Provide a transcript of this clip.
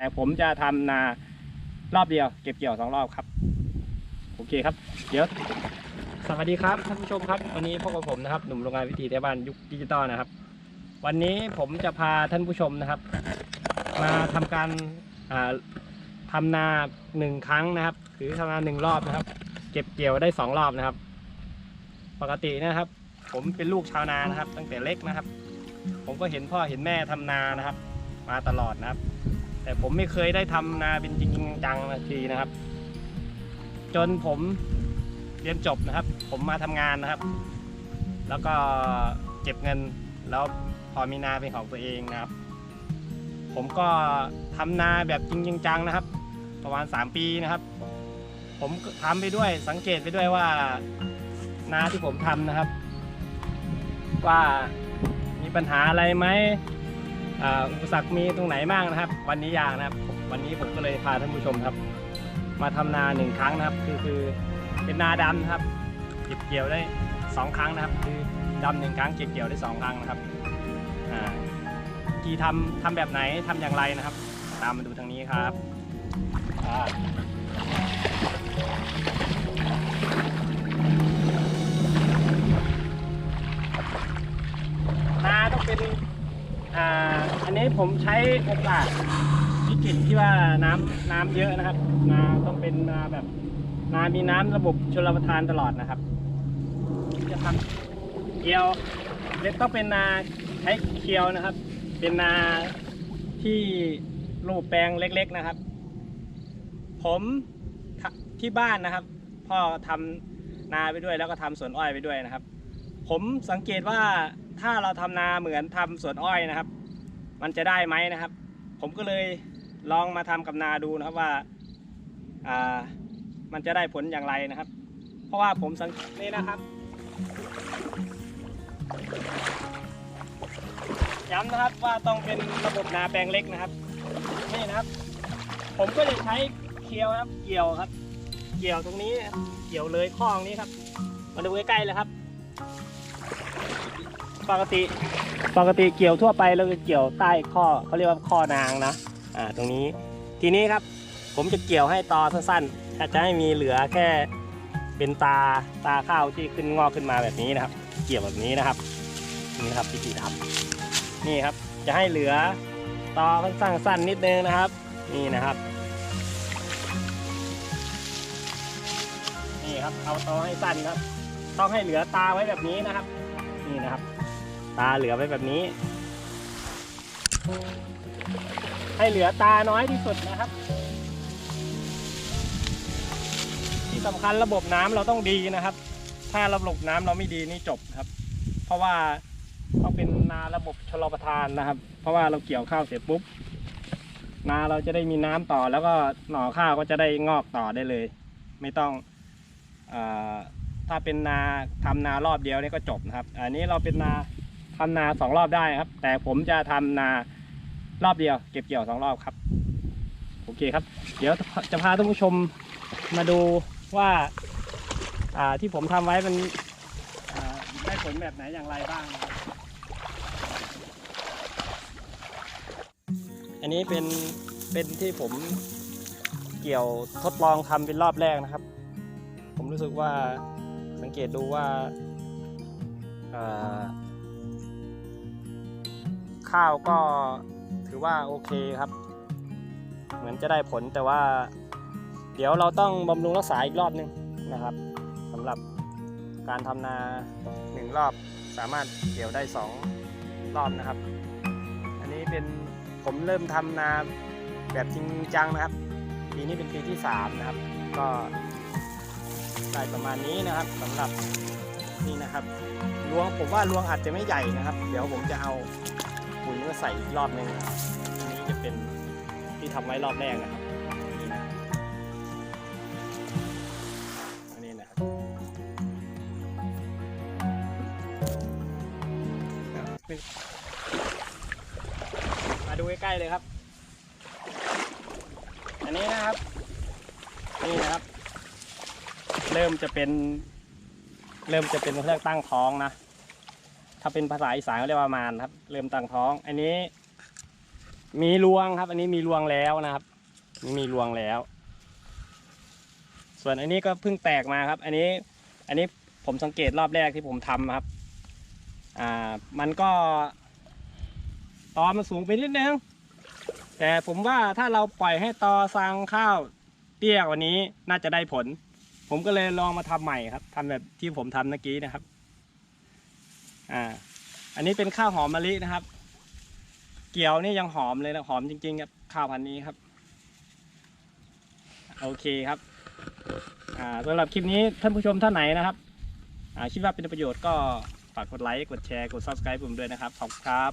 แต่ผมจะทำนารอบเดียวเก็บเกี่ยวสองรอบครับ โอเคครับ เดี๋ยวสวัสดีครับท่านผู้ชมครับวันนี้พบกับผมนะครับหนุ่มโรงงานวิถีไทยบ้านยุคดิจิตอลนะครับ วันนี้ผมจะพาท่านผู้ชมนะครับ มาทำการอ่าทำนาหนึ่งครั้งนะครับ หรือทำนาหนึ่งรอบนะครับ เก็บเกี่ยวได้สองรอบนะครับ ปกตินะครับ ผมเป็นลูกชาวนานะครับ ตั้งแต่เล็กนะครับ ผมก็เห็นพ่อเห็นแม่ทำนานะครับ มาตลอดนะครับ แต่ผมไม่เคยได้ทำนาเป็นจริงจังๆนาทีนะครับ จนผมเรียนจบนะครับ ผมมาทำงานนะครับ แล้วก็เก็บเงินแล้วพอมีนาเป็นของตัวเองนะครับ ผมก็ทำนาแบบจริงจังนะครับ ประมาณ 3 ปีนะครับ ผมทำไปด้วยสังเกตไปด้วยว่านาที่ผมทำนะครับ ว่ามีปัญหาอะไรไหม อุปสรรคมีตรงไหนบ้างนะครับ วันนี้อยางนะครับ วันนี้ผมก็เลยพาท่านผู้ชมครับ มาทำนาหนึ่งครั้งนะครับ คือคือเป็นนาดำนะครับ เก็บเกี่ยวได้สองครั้งนะครับ คือดำหนึ่งครั้งเก็บเกี่ยวได้สองครั้งนะครับกี่ทำทำแบบไหนทำอย่างไรนะครับ ตามมาดูทางนี้ครับนาต้องเป็น อ่าอันนี้ผมใช้โอกาสวิกฤตที่ว่าน้ำน้ำเยอะนะครับนาต้องเป็นนาแบบนามีน้ำระบบชลประทานตลอดนะครับจะทำเกียวเล็กต้องเป็นนาใช้เคียวนะครับ เป็นนาที่รูปแปลงเล็ก ๆนะครับ ผมทะที่บ้านนะครับ พ่อทำนาไปด้วยแล้วก็ทำสวนอ้อยไปด้วยนะครับ ผมสังเกตว่า ถ้าเราทำนาเหมือนทำสวนอ้อยนะครับ มันจะได้ไหมนะครับ ผมก็เลยลองมาทำกับนาดูนะครับว่าอ่ามันจะได้ผลอย่างไรนะครับ เพราะว่าผมสังเกตนี่นะครับย้ำนะครับว่าต้องเป็นระบบนาแปลงเล็กนะครับนี่นะครับ ผมก็จะใช้เคียวครับ เกี่ยวครับ เกี่ยวตรงนี้เกี่ยวเลยข้องนี้ครับ มาดูใกล้ๆเลยครับ ปกติปกติเกี่ยวทั่วไปเราจะเกี่ยวใต้ข้อเขาเรียกว่าข้อนางนะอ่าตรงนี้ทีนี้ครับผมจะเกี่ยวให้ตอสั้นๆถ้าจะให้มีเหลือแค่เป็นตาตาข้าวที่ขึ้นงอกขึ้นมาแบบนี้นะครับ เกี่ยวแบบนี้นะครับนี่นะครับวิธีทำนี่ครับ จะให้เหลือตอสั้นๆสั้นนิดนึงนะครับ นี่นะครับ นี่ครับเอาตอให้สั้นครับ ต้องให้เหลือตาไว้แบบนี้นะครับ นี่นะครับ ตาเหลือไว้แบบนี้ ให้เหลือตาน้อยที่สุดนะครับ ที่สำคัญระบบน้ำเราต้องดีนะครับ ถ้าระบบน้ำเราไม่ดีนี่จบครับ เพราะว่าต้องเป็นนาระบบชลประทานนะครับ เพราะว่าเราเกี่ยวข้าวเสร็จปุ๊บ นาเราจะได้มีน้ำต่อ แล้วก็หน่อข้าวก็จะได้งอกต่อได้เลย ไม่ต้องออถ้าเป็นนาทำนารอบเดียวนี่ก็จบนะครับ อันนี้เราเป็นนา ทำนาสองรอบได้ครับ แต่ผมจะทำนารอบเดียว เก็บเกี่ยวสองรอบครับ โอเคครับ เดี๋ยวจะพาท่านผู้ชมมาดูว่าที่ผมทำไว้มันได้ผลแบบไหนอย่างไรบ้างครับอันนี้เป็นเป็นที่ผมเกี่ยวทดลองทำเป็นรอบแรกนะครับ ผมรู้สึกว่าสังเกตดูว่า ข้าวก็ถือว่าโอเคครับ เหมือนจะได้ผลแต่ว่า เดี๋ยวเราต้องบำรุงรักษาอีกรอบหนึงนะครับสำหรับการทำนาหนึ่งรอบสามารถเกี่ยวได้สองรอบนะครับ อันนี้เป็นผมเริ่มทำนาแบบจริงจังนะครับ ปีนี้เป็นปีที่สามนะครับ ก็ได้ประมาณนี้นะครับสำหรับนี่นะครับรวงผมว่ารวงอาจจะไม่ใหญ่นะครับ เดี๋ยวผมจะเอา ปุ๋ยมาใส่อีกรอบหนึงนะครับอันนี้จะเป็นที่ทำไว้รอบแรกนะครับนี่นะอันนี้นะครับมาดูใกล้ๆเลยครับ อันนี้นะครับ นี่นะครับ เริ่มจะเป็น เริ่มจะเป็นเครื่องตั้งท้องนะ ถ้าเป็นภาษาอีสานเขาเรียกว่ามานครับ เริ่มตั้งท้อง อันนี้ มีรวงครับ อันนี้มีรวงแล้วนะครับนี่มีรวงแล้ว ส่วนอันนี้ก็เพิ่งแตกมาครับ อันนี้ อันนี้ผมสังเกตรอบแรกที่ผมทำครับ อ่า มันก็ตอมันสูงไปนิดนึง แต่ผมว่าถ้าเราปล่อยให้ตอซางข้าวเตี้ยกว่านี้น่าจะได้ผล ผมก็เลยลองมาทำใหม่ครับทำแบบที่ผมทำเมื่อกี้นะครับ อ่า อันนี้เป็นข้าวหอมมะลินะครับ เกี่ยวนี่ยังหอมเลยนะหอมจริงๆครับข้าวพันธุ์นี้ครับ โอเคครับ อ่าสำหรับคลิปนี้ท่านผู้ชมท่านไหนนะครับ อ่าคิดว่าเป็นประโยชน์ก็ฝากกดไลค์กดแชร์กด subscribe ผมด้วยนะครับขอบคุณครับ